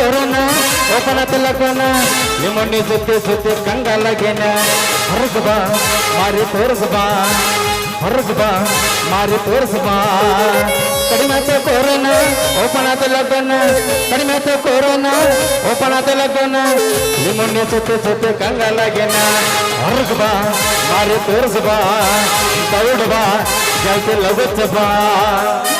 ತೋರಣ ಓಪನ ತಿಲಕನ ನಿಮ್ಮಣ್ಣಿ ಸುತ್ತಿ ಸುತ್ತಿ ಕಂಗಾಲಾಗೇನ ಹೊರಗೆ ಬಾ, ಮಾರಿ ತೋರಿಸ ಬಾ. ಹೊರಗೆ ಬಾ, ಮಾರಿ ತೋರಿಸ ಬಾ. ಕಡಿಮೆ ಕೋರೋನ, ಓಪನ ತಿಲಕನ ಕಡಿಮೆ ಕೋರೋನ, ಓಪನ ತಿಲಕನ ನಿಮ್ಮಣ್ಣಿ ಸುತ್ತಿ ಸುತ್ತಿ ಕಂಗಾಲಾಗೇನ ಹೊರಗೆ ಬಾ, ಮಾರಿ ತೋರಿಸ ಬಾ. ದೌಡ್ ಬಾ.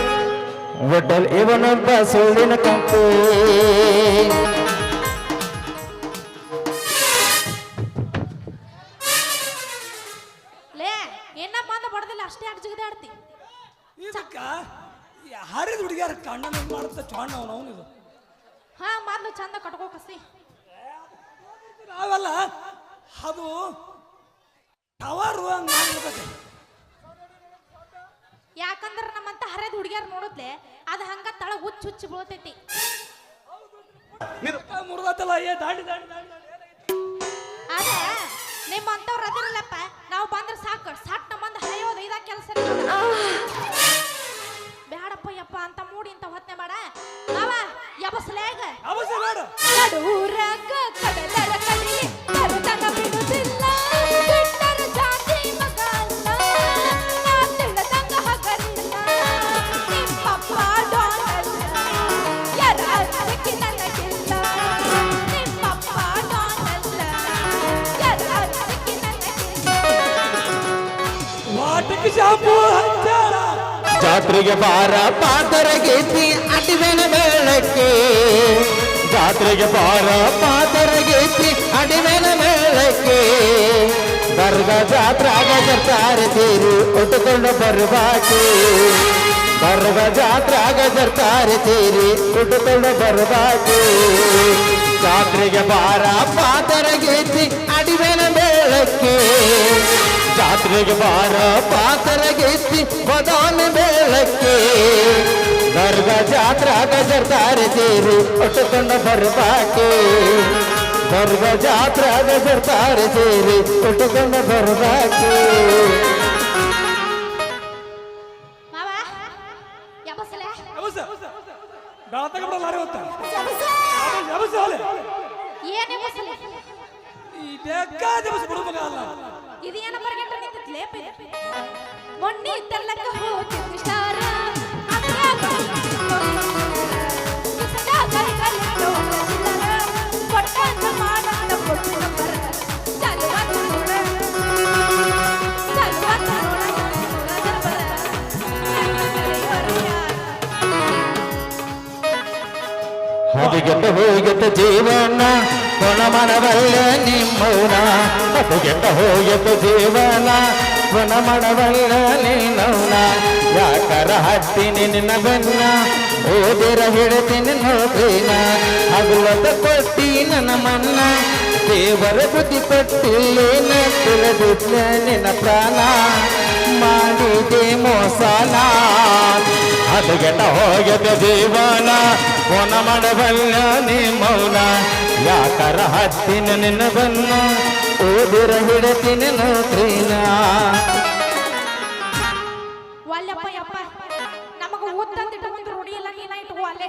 वटल एवन बसोलिन कंपो ಕೆಲಸ ಬ್ಯಾಡಪ್ಪ ಯಪ್ಪ ಅಂತ ಮೂಡಿ ಅಂತ ಹೊತ್ನೆ ಮಾಡ. ಯಬಸ್ಲೇಗ ಅವಶ್ಯ ನೋಡು ನಡುರಾಗ ಕಡಲರ ಜಾತ್ರೆಗೆ ಬಾರ ಪಾತರ ಗೀತಿ ಅಡಿವೆನ ಮೇಳಕ್ಕೆ ಜಾತ್ರೆಗೆ ಬಾರ ಪಾತರ ಗೀತಿ ಅಡಿವೆನ ಮೇಳಕ್ಕೆ ಬರ್ಗ ಜಾತ್ರಾಗ ಜರ್ತಾರೆ ತೀರು ಉಟ್ಟುಕೊಂಡು ಬರುವಾಕೆ ಬರ್ಗ ಜಾತ್ರಾಗ ಜರ್ತಾರೆ ತೀರಿ ಉಟ್ಟುಕೊಂಡು ಬರುವಾಕೆ ಜಾತ್ರೆಗೆ ಬಾರ ಪಾತರ ಗೀತಿ ಅಡಿವೆನ ಮೇಳಕ್ಕೆ ಜಾತ್ರೆಗೆ ಬಾರ ಪಾತರ ಗೆತ್ತಿ ಬದಾಮಿ ಬೇಳಕ್ಕೆ ದರ್ಗ ಜಾತ್ರಾಗ ಜರ್ತಾರೆ ತೇರು ಉಟ್ಟುಕೊಂಡು ಬರ್ಬಾಕೆ ದರ್ಗ ಜಾತ್ರಾಗ ಜರ್ತಾರೆ ತೇರಿ ಉಟ್ಟುಕೊಂಡು ಬರ್ಬಾಕೆ ಹದಿಗೆಟ್ಟ ಹೋಗಿದ್ದ ಜೀವನ ಕೊನ ಮನವಲ್ಲ ನಿಮ್ಮೌನ ಹದಿಗೆಟ್ಟ ಹೋಗಿದ್ದ ಜೀವನ ಕೊನ ಮನವಲ್ಲ ನೀನೌನ ಯಾಕರ ಹಟ್ಟಿನಿ ನಿನ್ನ ಬೆನ್ನ ಓದಿರ ಹಿಡ್ತೀನಿ ನೋಡ್ತೀನ ಅಗುಲದ ಕೊಟ್ಟಿ ನನ್ನ ಮನ್ನ, ದೇವರ ಬುದ್ಧಿ ಪಟ್ಟಿಲ್ಲೇನ ತಿಳಿದಿದ್ದ ನಿನ್ನ ಪ್ರಾಣ. ಮಾಡಿದೆ ಮೋಸನ ಅದಗೆಟ್ಟ ಹೋಗಿದೆ ಜೀವನ ಕೋನ ಮಾಡಬಲ್ಲ ನೀ ಮೌನ. ಯಾಕರ ಹತ್ತಿನ ನಿನ್ನ ಬನ್ನ ಓದಿರ ಹಿಡತಿನ ನೋಡ್ರೀನ ಒಲ್ಲಪ್ಪ ಯಪ್ಪ ನಮಗ ಊತ್ತಂತ ಇಟ್ಕೊಂಡ್ ರೂಢಿ ನೀನ ಇಟ್ಕೋ ಅಲ್ಲೇ.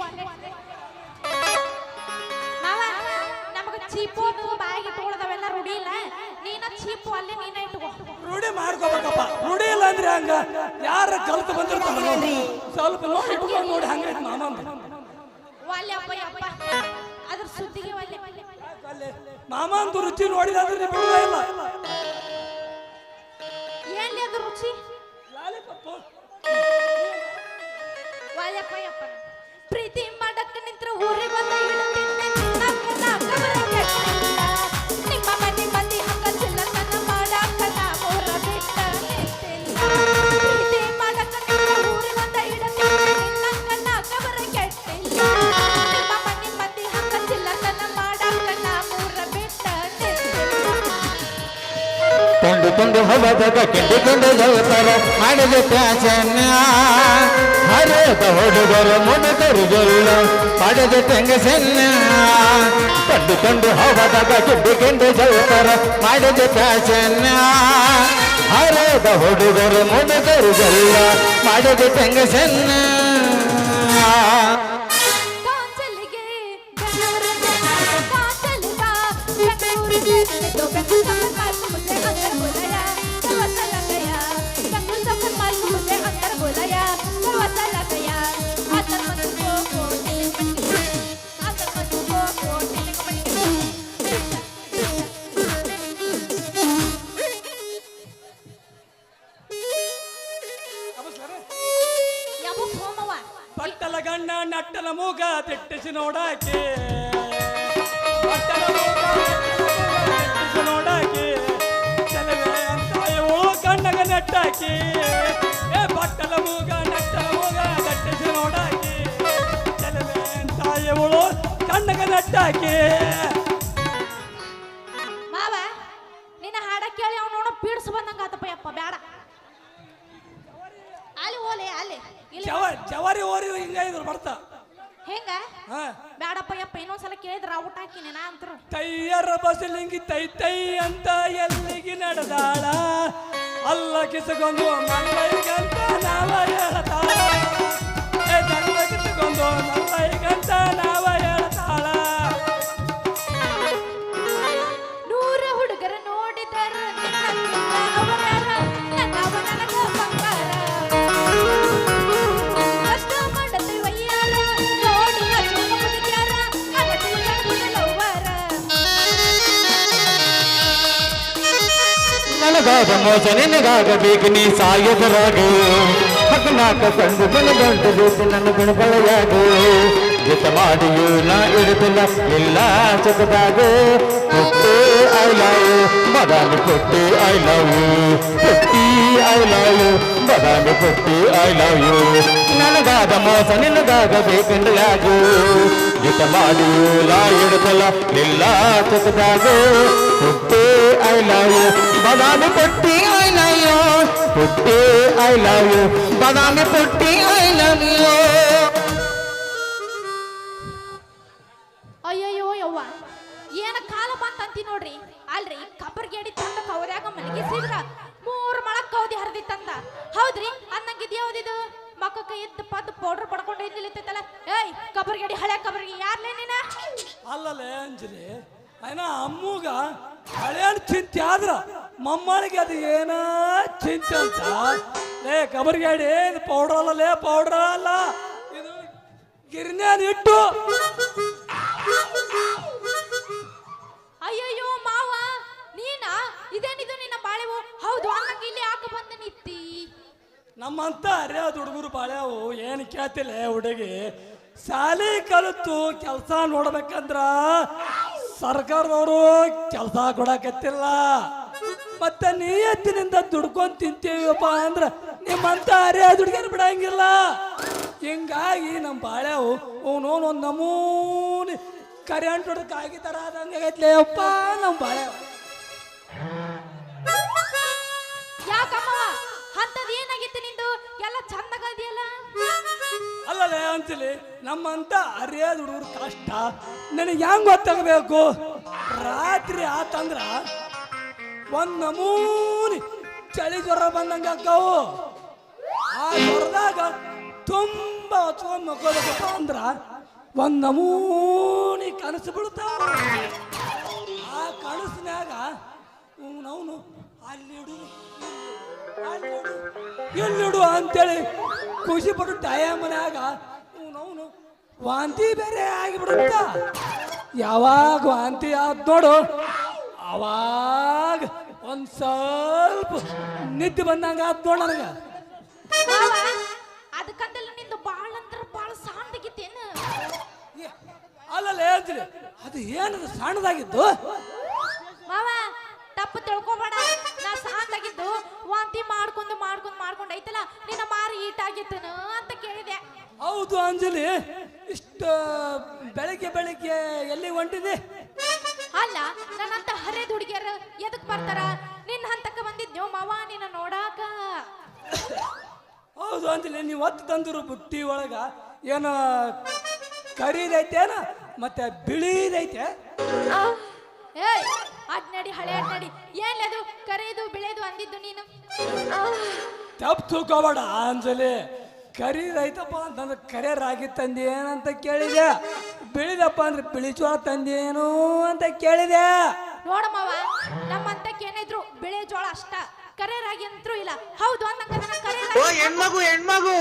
ಮಾವ ನಮಗ ಚೀಪೋದು ಬಾಯಿಗೆ ಇಟ್ಕೊಳ್ಳೋದವೆಲ್ಲ ರೂಢಿ ಇಲ್ಲ. ನೀನ ಚೀಪು ಅಲ್ಲೇ ನೀನ ಇಟ್ಕೋ. ರೂಢಿ ಮಾಡ್ಕೋಬೇಕಪ್ಪ ರೂಢಿ ಅಂದ್ರೆ ಹಂಗ? ಯಾರ ಕಲ್ತು ಬಂದಿರ್ತಾರ ಸ್ವಲ್ಪ ನೋಡಿ ಇಟ್ಕೊಂಡು ನೋಡಿ ಹಂಗ ಮಾಮ ಮಾಮ ಮಾಮಂದು ರುಚಿ ಇಲ್ಲ. ರುಚಿ? ಪ್ರೀತಿ ಮಾಡಕ್ಕೆ ನಿಂತ್ರ ಊರಿಗೆ ಬಂದ ಹವದಾಗ ಕೆಟ್ಟಿಕೊಂಡು ಜಗತ್ತಾರ ಮಾಡಿದ ಪ್ಯಾಚನ್ನ. ಹರಿದ ಹುಡುಗರು ಮುಡುಗರಿಗೆಲ್ಲ ಪಡೆದ ತೆಂಗಸನ್ನ. ಕಂಡುಕೊಂಡು ಹವದಾಗ ಕೆಟ್ಟಿಕೊಂಡು ಜಗತ್ತಾರ ಮಾಡಿದ ಪ್ಯಾಚನ್ನ. ಹರಿದ ಹುಡುಗರು ಮುಡುಗರಿಗೆಲ್ಲ ಮಾಡಿದ ತೆಂಗಸನ್ನ. ಗಣ್ಣ ಮುಗ ತಿಟ್ಟಿಸಿ ನೋಡಾಕೆ. ಕಣ್ಣಗ ನೆಟ್ಟಾಕಿ. ಏ ಬಟ್ಟಲ ಮಾವ ನಿನ್ನ ಹಾಡ ಕೇಳಿ ಅವ್ನು ನೋಡ ಪೀಡ್ಸ್ ಬಂದಂಗ ಆತಪ್ಪ ಯಪ್ಪ ಬೇಡ ಅಲ್ಲಿ ಓಲೆ ಅಲ್ಲಿ. ಇಲ್ಲಿ ಜವಾರಿ ಓರಿ ಹಿಂಗ ಇದ್ರು ಬರ್ತಾ. ಹೆಂಗ? ಹಾ. ಬ್ಯಾಡಪ್ಪ ಯಪ್ಪ ಇನ್ನೊಂದ್ಸಲ ಕೇಳಿದ್ರ ಔಟ್ ಹಾಕಿನಿ ನಾ ಅಂತರು. ತೈಯರ ಬಸಲಿಂಗಿ ತೈ ತೈ ಅಂತ ಎಲ್ಲಿಗೆ ನಡೆದಾಳ? ಅಲ್ಲ ಕಿಸಗೊಂದು ಮಲ್ಲೈಗಂತ ನಾವ ಹೇಳ್ತಾಳ ಏ ಕಿಸಗೊಂದು ಮಲ್ಲೈಗಂತ ನಾವ ಹೇಳ್ತಾಳ ನನಗಾದ ಮೋಸ ನಿನಗಾಗಬೇಕು ನೀ ಸಾಯದರಾಗು ಹಕ್ಕನಾಕ ಕಂಡು ಬೆಳಗಂಟು ಬೇಕು ನನ್ನ ಗುಣಬಳೆಯಾಗು ಜೊತೆ ಮಾಡಿಯು ನಾ ಇಡುತ್ತಿಲ್ಲ ಇಲ್ಲ ಚಕದಾಗು ಪುಟ್ಟಿ I love Badami Putti I love you Putti I love you Badami Putti I love you ನನಗಾದ ಮೋಸ ನಿನಗಾಗಬೇಕೆಂದು ಯಾಗು ಜೊತೆ ಮಾಡಿಯು ನಾ ಇಡುತ್ತಿಲ್ಲ ಇಲ್ಲ ಚಕದಾಗು ಪುಟ್ಟೆ I love you. Badami Putti I love you. Putti I love you. Badami Putti I love you. ಅಯ್ಯಯ್ಯೋ ಯವ್ವ ಏನ ಕಾಲ ಬಂತಂತಿ ನೋಡ್ರಿ? ಅಲ್ರಿ ಕಬ್ಬರ್ಗೇಡಿ ತಂದ ಕೌರ್ಯಾಗ ಮಲಗಿಸಿದ್ರ ಮೂರು ಮೊಳಕ್ ಕೌದಿ ಹರಿದಿತ್ತಂದ ಹೌದ್ರಿ ಅನ್ನಂಗಿದ್ಯಾವ್ದಿದು ಮಕ್ಕಕ್ಕ ಎದ್ದ ಪದ್ದು ಪೌಡರ್ ಪಡ್ಕೊಂಡು ನಿಲ್ಲಿತ್ತಲ್ಲ? ಏಯ್ ಕಬ್ಬರ್ಗೇಡಿ ಹಳೆ ಕಬ್ಬರ್ಗಿ ಯಾರ್ಲೇ ನೀನ? ಅಲ್ಲಲ್ಲ ಅಂಜಲಿ ಅಯ್ಯನ ಅಮ್ಮೂಗ ಹಳೆಯನ್ ಚಿಂತೆ ಆದ್ರ ಮಮ್ಮಳಿಗೆ ಅದು ಏನ ಚಿಂತೆ ಅಂತ? ಲೇ ಕಬರ್ಗಾಡಿ ಇದು ಪೌಡರ್ ಅಲ್ಲ ಲೇ ಪೌಡರ್ ಅಲ್ಲ. ಇದು ಗಿರ್ನ್ಯಾನ ಇಟ್ಟು. ಅಯ್ಯಯ್ಯೋ ಮಾವ ನೀನಾ? ಇದೇನಿದು ನಿನ್ನ ಬಾಳೆವು? ಹೌದು ಹಂಗಾಗಿ ಇಲ್ಲಿ ಯಾಕೆ ಬಂದು ನಿತ್ತಿ ನಮ್ಮಂತ ಅರ್ಯಾದ ಹುಡುಗರು ಬಾಳ್ಯಾವು ಏನು ಕೇಳ್ತಿಲ್ಲ ಹುಡುಗಿ. ಶಾಲೆ ಕಲಿತು ಕೆಲಸ ನೋಡ್ಬೇಕಂದ್ರ ಸರ್ಕಾರದವರು ಕೆಲಸ ಕೊಡಕತ್ತಿಲ್ಲ. ಮತ್ತೆ ನಿಯತ್ತಿನಿಂದ ದುಡ್ಕೊಂಡ್ ತಿಂತೀವಪ್ಪ ಅಂದ್ರ ನಿಮ್ಮಂತ ಅರೇ ದುಡ್ಗೇನು ಬಿಡಂಗಿಲ್ಲ. ಹಿಂಗಾಗಿ ನಮ್ಮ ಬಾಳ್ಯಾವು ಅವನೋನ್ ಒಂದು ನಮೂನಿ ಕರೆಂಟ್ ಆಗಿತಾರ ಆದಂಗೆ ಆಗೈತ್ಲೆ ಅಪ್ಪ ನಮ್ಮ ಬಾಳ್ಯಾವು. ಯಾಕಮ್ಮ ಎಲ್ಲ ಚಂದಗದಿಯಲ್ಲ? ಅಲ್ಲಲ್ಲ ಅಂತಿಲಿ, ನಮ್ಮಂತ ಅರಿಯಾದ ಹುಡುಗರು ಕಷ್ಟ. ನನಗೆ ಹೆಂಗ್ ಗೊತ್ತಾಗಬೇಕು? ರಾತ್ರಿ ಆತಂದ್ರ ಒಂದ್ ನಮೂನಿ ಚಳಿ ಜ್ವರ ಬಂದಂಗ ಅಕ್ಕವು ಆ ಜ್ವರದಾಗ ತುಂಬಾ ಹೊಚ್ಕೊಂಡ್ ಮಕ್ಕೋಬೇಕಪ್ಪ ಅಂದ್ರ ಒಂದ್ ನಮೂನಿ ಕನಸು ಬೀಳ್ತಾವ. ಎಲ್ಲಿಡು ಅಂತೇಳಿ ಖುಷಿ ಪಟ್ಟು ಟೈಮ್ನಾಗ ಅವನು ವಾಂತಿ ಬೇರೆ ಆಗಿಬಿಡುತ್ತ ಯಾವಾಗ ವಾಂತಿ ಆದ ನೋಡು. ಅವಾಗ ಒಂದ್ ಸ್ವಲ್ಪ ನಿದ್ದೆ ಬಂದಂಗ ಆತ್ ನೋಡು ನನಗ. ಅದಕ್ಕಂತಲ್ಲ ನಿಂದು ಬಾಳ ಅಂದ್ರೆ ಬಾಳ ಸಾಂದಗಿತ್ತೇನು ಅಲ್ಲಲ್ಲ ಹೇಳ್ತೀನಿ ಅದು ಏನದು ಸಣ್ಣದಾಗಿತ್ತು ಮಾವ ತಪ್ಪು ತಿಳ್ಕೊಬೇಡ. ವಾಂತಿ ಮಾಡ್ಕೊಂಡು ಮಾಡ್ಕೊಂಡು ಮಾಡ್ಕೊಂಡು ಐತಲ್ಲ ನಿನ್ನ ಮಾರಿ ಈಟಾಗಿತ್ತನು ಅಂತ ಕೇಳಿದೆ. ಹೌದು ಅಂಜಲಿ ಇಷ್ಟು ಬೆಳಿಗ್ಗೆ ಬೆಳಿಗ್ಗೆ ಎಲ್ಲಿ ಹೊಂಟಿದೆ? ಅಲ್ಲ ನನ್ನಂತ ಹರಿದ ಹುಡುಗಿಯರು ಎದಕ್ ಬರ್ತಾರ? ನಿನ್ನ ಹಂತಕ್ಕ ಬಂದಿದ್ನೋ ಮಾವ ನಿನ್ನ ನೋಡಾಕ. ಹೌದು ಅಂಜಲಿ ನೀವು ಒತ್ತು ತಂದ್ರು ಬುಟ್ಟಿ ಒಳಗ ಏನು ಕರೀದೈತೆ ಮತ್ತೆ ಬಿಳಿದೈತೆ. ಏಯ್ ಅಡ್ನಡಿ ಹಳೆ ಅದ್ ನಡಿ ಏನ್ ಅದು ಕರೆಯದು ಬೆಳೆದು ಅಂದಿದ್ದು ನೀನು? ತಪ್ಪು ತಿಳ್ಕೊಬೇಡ ಅಂಜಲಿ ಕರಿದೈತಪ್ಪ ಅಂತಂದ್ರೆ ಕರೆ ರಾಗಿ ತಂದೇನಂತ ಕೇಳಿದೆ. ಬಿಳಿದಪ್ಪ ಅಂದ್ರೆ ಬಿಳಿ ಜೋಳ ತಂದೇನು ಅಂತ ಕೇಳಿದೆ. ನೋಡಮ್ಮವ ಮಾವ ನಮ್ಮಂತಕ್ಕೆ ಏನಿದ್ರು ಬಿಳೆ ಜೋಳ ಅಷ್ಟ. ಕರೆ ರಾಗಿ ಅಂತೂ ಇಲ್ಲ. ಹೌದು ಅಂದಂಗ ನನ್ನ ಕರೆ ಓ ಹೆಣ್ಮಗು ಹೆಣ್ಮಗು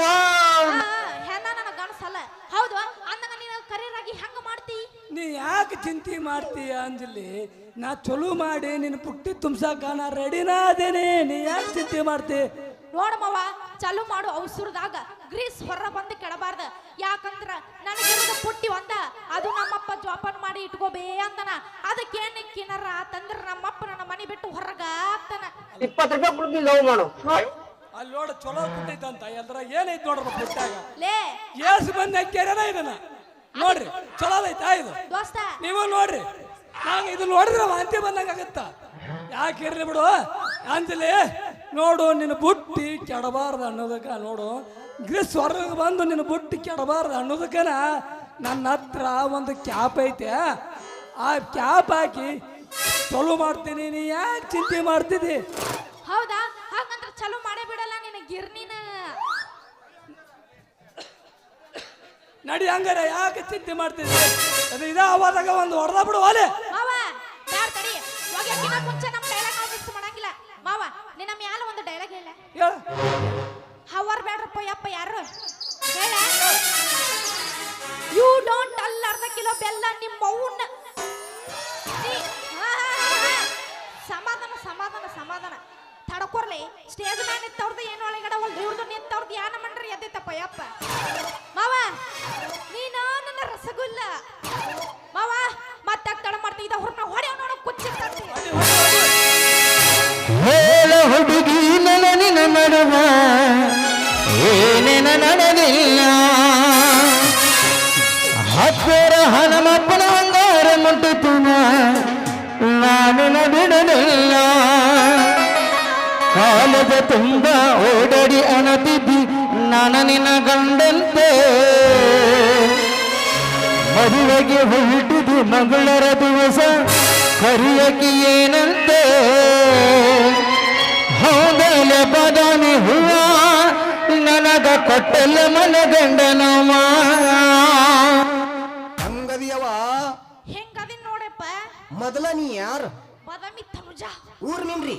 ಹೆಣ್ಣ ನನಗೆ ಗಣಸಲ್ಲ ಹೌದು ಅಂದಂಗ ನೀನು ಕರೆ ರಾಗಿ ಹೆಂಗ ಮಾಡ್ತಿ? ನೀ ಯಾಕೆ ಚಿಂತೆ ಮಾಡ್ತೀಯ ಅಂಜಲಿ? ನಾ ಚಲೋ ಮಾಡಿ ನಿನ್ನ ಪುಟ್ಟಿ ತುಂಬಸಾಕ ನಾ ರೆಡಿನಾ ಅದೇನೆ ನೀ ಯಾಕೆ ಚಿಂತೆ ಮಾಡ್ತಿ? ನೋಡಮ್ಮವ ಮಾವ ಚಾಲು ಮಾಡು ಅವಸರದಾಗ. ಗ್ರೀಸ್ ಹೊರ ಬಂದು ಕೆಡಬಾರ್ದ. ಯಾಕಂದ್ರ ನನಗಿರೋದು ಪುಟ್ಟಿ ಒಂದ. ಅದು ನಮ್ಮಪ್ಪ ಜೋಪಾನ ಮಾಡಿ ಇಟ್ಕೋಬೇ ಅಂತನ ಅದಕ್ಕೆ ಕಿನರ ತಂದ್ರ ನಮ್ಮಪ್ಪ ನನ್ನ ಮನೆ ಬಿಟ್ಟು ಹೊರಗ ಆಗ್ತಾನ. ಇಪ್ಪತ್ತು ರೂಪಾಯಿ ಕೊಡ್ತೀನಿ ಲವ್ ಮಾಡು. ಅಲ್ಲಿ ನೋಡ ಚಲೋ ಪುಟ್ಟೈತಂತ ಎಲ್ರ ಏನೈತ್ ನೋಡ್ರ ಪುಟ್ಟಾಗ ಲೇ. ಏಸು ಬಂದ ಕೆರೆನ ಇದನ್ನ. ನೋಡ್ರಿ ಚಲೋ ಐತಾ ಇದು? ದೋಸ್ತ. ನೀವು ನೋಡ್ರಿ. ನಂಗೆ ಇದು ನೋಡಿದ್ರೆ ವಾಂತಿ ಬಂದಂಗೆ ಆಗತ್ತ ಯಾಕೆ ಇರ್ಲಿ ಬಿಡು? ಅಂಜಲಿ ನೋಡು ನಿನ್ನ ಬುಟ್ಟಿ ಕೆಡಬಾರ್ದು ಅನ್ನೋದಕ್ಕ ನೋಡು. ಗ್ರೀಸ್ ಹೊರಗೆ ಬಂದು ನಿನ್ನ ಬುಟ್ಟಿ ಕೆಡಬಾರ್ದು ಅನ್ನೋದಕ್ಕನ ನನ್ನ ಹತ್ರ ಒಂದು ಕ್ಯಾಪ್ ಐತೆ. ಆ ಕ್ಯಾಪ್ ಹಾಕಿ ಚಲೋ ಮಾಡ್ತೀನಿ. ನೀ ಯಾಕೆ ಚಿಂತೆ ಮಾಡ್ತಿದ್ದಿ? ಹೌದಾ? ಹಾಗಂದ್ರೆ ಚಲೋ ಮಾಡೇ ಬಿಡಲ್ಲ ನಿನ್ನ ಗಿರ್ನಿನ. ನಡಿ ಹಂಗಾರ ಯಾಕೆ ಚಿಂತೆ ಮಾಡ್ತಿದ್ದಿ? ಅದು ಇದ ಅವಾದಾಗ ಒಂದು ಹೊಡೆದ ಬಿಡು ಒಲೆ ನಿನ್ನ ಮ್ಯಾಲ ಒಂದು ಡೈಲಾಗ್ ಹೇಳ. ಹೇಳ ಹವರ್ ಬೇಡ್ರಪ್ಪ ಯಪ್ಪ ಯಾರು? ಹೇಳ. ಯು ಡೋಂಟ್ ಅಲ್ಲ ಅರ್ಧ ಕಿಲೋ ಬೆಲ್ಲ ನಿಮ್ಮ ಅವ್ನ. ಸಮಾಧಾನ ಸಮಾಧಾನ ಸಮಾಧಾನ. ತಡ್ಕೊರ್ಲಿ. ಸ್ಟೇಜ್ ಮ್ಯಾಲ ನಿಂತವ್ರದ್ದು ಏನು ಒಳಗಡೆ ಒಂದು ಇವ್ರದ್ದು ನಿಂತವ್ರದ್ದು ಯಾನ ಮಂಡ್ರಿ ಎದ್ದಿತ್ತಪ್ಪ ಯಪ್ಪ. ಮಾವ ನೀನು ನನ್ನ ರಸಗುಲ್ಲ. ಮಾವ ಮತ್ತೆ ತಡ ಮಾಡ್ತೀವಿ ಹೊರನ ಹೊಡೆಯವ್ ಹುಡುಗಿ ನನ್ನ ನಿನ್ನ ನಡುವ ಏನೇನ ನಡೆದಿಲ್ಲ ಹತ್ತಿರ ಹನುಮಪ್ಪನ ಅಂಗಾರ ಮುಟ್ಟಿತುನ ನಾನಿನ ಬಿಡಲಿಲ್ಲ. ಕಾಲದ ತುಂಬ ಓಡಾಡಿ ಅಣತಿದ್ದಿ ನಾನು ನಿನ್ನ ಗಂಡಂತೆ. ಮದುವೆಗೆ ಹೊರಟಿದ್ದು ಮಗಳರ ದಿವಸ ಕರಿಯಕ್ಕೆ ಏನಂತೆ? ಹೌದಲೆ ಬದಾಮಿ ಹೂವ ನನಗ ಕೊಟ್ಟಲ್ಲ ಮನಗಂಡನವ. ಹಂಗದಿಯವ ಹೆಂಗದಿನ್ ನೋಡಪ್ಪ? ಮೊದಲ ನೀ ಯಾರು? ಬದಾಮಿ ತನುಜ. ಊರ್ ನಿನ್ರಿ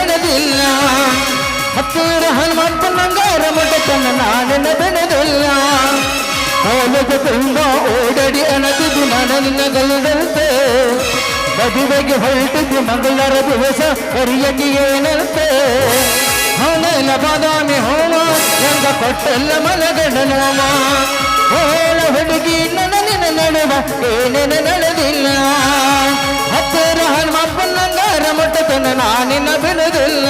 ನಡೆದಿಲ್ಲ ಹತ್ತಿರ ಹನುಮಪ್ಪನಂಗಾರ ಮುಟ್ಟತನ ನಾನಿನ ಬೆಳೆದಿಲ್ಲ ಅವನಿಗೆ ತುಂಬ ಓಡಾಡಿ ಅಣತಿದ್ದು ನನ್ನ ಗಲ್ಲದಂತೆ. ಮದುವೆಗೆ ಹೊರಟಿದ್ದು ಮಂಗಳರ ದಿವಸ ಕರಿಯಕ್ಕೆ ಏನಂತೆ. ಅವನೆಲ್ಲ ಬಾದಾಮಿ ಹೋಮ ಎಂದ ಕೊಟ್ಟೆಲ್ಲ ಮಲಗಡನೋಮ ಹೋಳ ಹುಡುಗಿ ನನ್ನ ನಡುವ ಏನೇನು ನಡೆದಿಲ್ಲ. ಹತ್ತಿರ ಹನುಮಪ್ಪನಂಗಾರ ಮುಟ್ಟತನ ನಾನಿನ್ನ ಬಿಡುದಿಲ್ಲ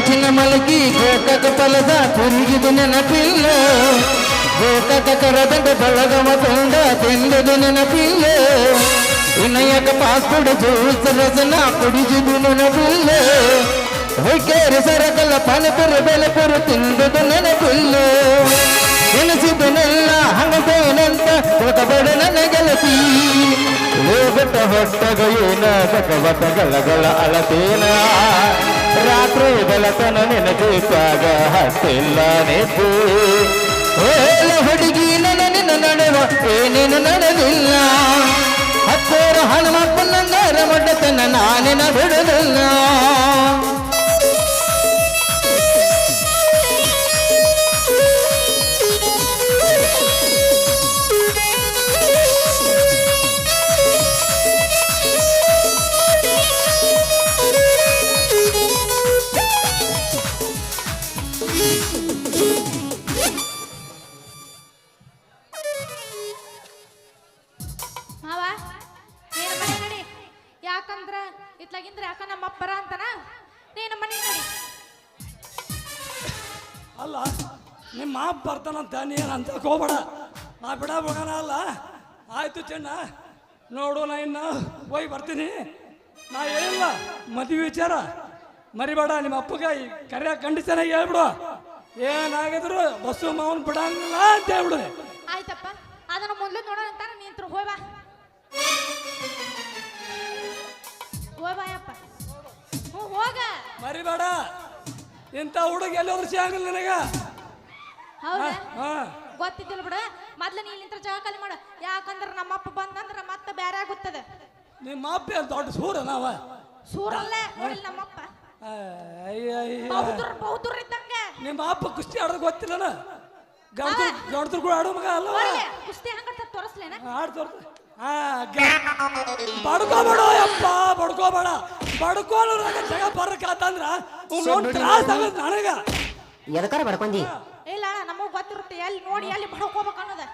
ಕೊಡಚಿನ ಮಲಗಿ ಗೋಕಕ ಫಲದ ತಿರುಗಿದು ನೆನಪಿಲ್ಲ. ಗೋಕಕ ಕರದಂಡ ಬಳಗಮ ಕೊಂಡ ತಿಂದದು ನೆನಪಿಲ್ಲ. ವಿನಯಕ ಪಾಸ್ಪೋರ್ಟ್ ಜ್ಯೂಸ್ ರಸನ ಕುಡಿದುದು ನೆನಪಿಲ್ಲ. ಹೊಯ್ಕೇರಿ ಸರಕಲ ಪನಪುರ ಬೆಲಪುರ ತಿಂದದು ನೆನಪಿಲ್ಲ. ನೆನಸಿದನೆಲ್ಲ ಹಂಗೇನಂತ ತಿಳ್ಕಬೇಡ ನನ್ನ ಗೆಳತಿ ಹೋಗಟ ಹೊಟ್ಟಗ ಏನ ಕವತ ಗಲಗಳ ಅಳತೇನ? ರಾತ್ರಿ ಬೆಳತನ ನೆನಪಿದ್ದಾಗ ಹತ್ತಿಲ್ಲ ನೆದ್ದು. ಹೇಳ ಹುಡುಗಿ ನನ್ನ ನಡೆವ ಏನೇನು ನಡೆದಿಲ್ಲ. ಹತ್ತೋರ ಹನುಮಪ್ಪನಂದರ ಮಡ್ಡತನ ನಾನಿನ ಬಿಡುದಿಲ್ಲ. ಬರ್ತಾನಂತ ನೀನು ಅಂತ ಹೋಗ್ಬೇಡ. ನಾ ಬಿಡ ಹೋಗೋಣ ಅಲ್ಲ. ಆಯ್ತು ಚೆನ್ನ. ನೋಡು ನಾ ಇನ್ನು ಹೋಗಿ ಬರ್ತೀನಿ. ನಾ ಏನಿಲ್ಲ ಮದುವೆ ವಿಚಾರ. ಮರಿಬೇಡ ನಿಮ್ಮ ಅಪ್ಪಗೆ ಕರೆಯ ಕಂಡೀಷನ್ ಹೇಳ್ಬಿಡು. ಏನಾಗಿದ್ರು ಬಸ್ಸು ಮಾವನ್ ಬಿಡಂಗಿಲ್ಲ ಅಂತ ಹೇಳ್ಬಿಡು. ಆಯ್ತಪ್ಪ ಅದನ್ನ ಮೊದಲು ನೋಡೋಣ ಅಂತ ನಿಂತ್ರು ಹೋಯ್ ಬಾ. ಹ್ಞೂ ಹೋಗ. ಮರಿಬೇಡ. ಇಂಥ ಹುಡುಗ ಎಲ್ಲಿ ಹೋದ್ರು ಸಿಗಂಗಿಲ್ಲ ನನಗ. ಹೌದಾ? ಹಾ ಗೊತ್ತಿದ್ದಿಲ್ಲ ಬಿಡು. ಮೊದ್ಲು ನೀ ನಿಂತ್ರ ಜಾಗ ಖಾಲಿ ಮಾಡು. ಯಾಕಂದ್ರೆ ನಮ್ಮಪ್ಪ ಬಂದಂದ್ರ ಮತ್ತೆ ಬೇರೆ ಆಗುತ್ತದ. ನಿಮ್ಮ ಅಪ್ಪ ಏನ್ ದೊಡ್ಡ ಸೂರ ನಾವ? ಸೂರಲ್ಲೇ ನೋಡಿಲ್ಲ ನಮ್ಮಪ್ಪ. ಅಯ್ಯ ಬಹುದೂರ ಬಹುದೂರ ಇದ್ದಂಗೆ. ನಿಮ್ಮ ಅಪ್ಪ ಕುಸ್ತಿ ಆಡೋದು ಗೊತ್ತಿಲ್ಲನ? ಗಡ್ದ್ರು ಕೂಡ ಆಡೋ ಮಗ ಅಲ್ಲ ಕುಸ್ತಿ ಹಂಗ ತೋರಿಸ್ಲೇನ? ಆಡ್ ತೋರ್ಸ. ಹಾ ಬಡ್ಕೋಬೇಡ ಯಪ್ಪ ಬಡ್ಕೋಬೇಡ. ಬಡ್ಕೋಲು ಜಗ ಬರ್ಕಾತಂದ್ರ ನೋಡಿ ತ್ರಾಸ ಆಗದ್ ನನಗ. ಎದಕಾರ ಬಡ್ಕೊಂಡಿ ಇಲ್ಲ ನಮಗ್ ಗೊತ್ತಿರುತ್ತೆ ಎಲ್ಲಿ ನೋಡಿ ಎಲ್ಲಿ ಬಡ್ಕೋಬೇಕು ಅನ್ನೋದ.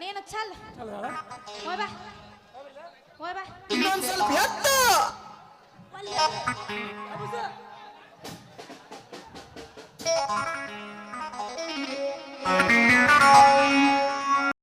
ನೀನು ಚಲ್. ಹೋಯ್ಬಾ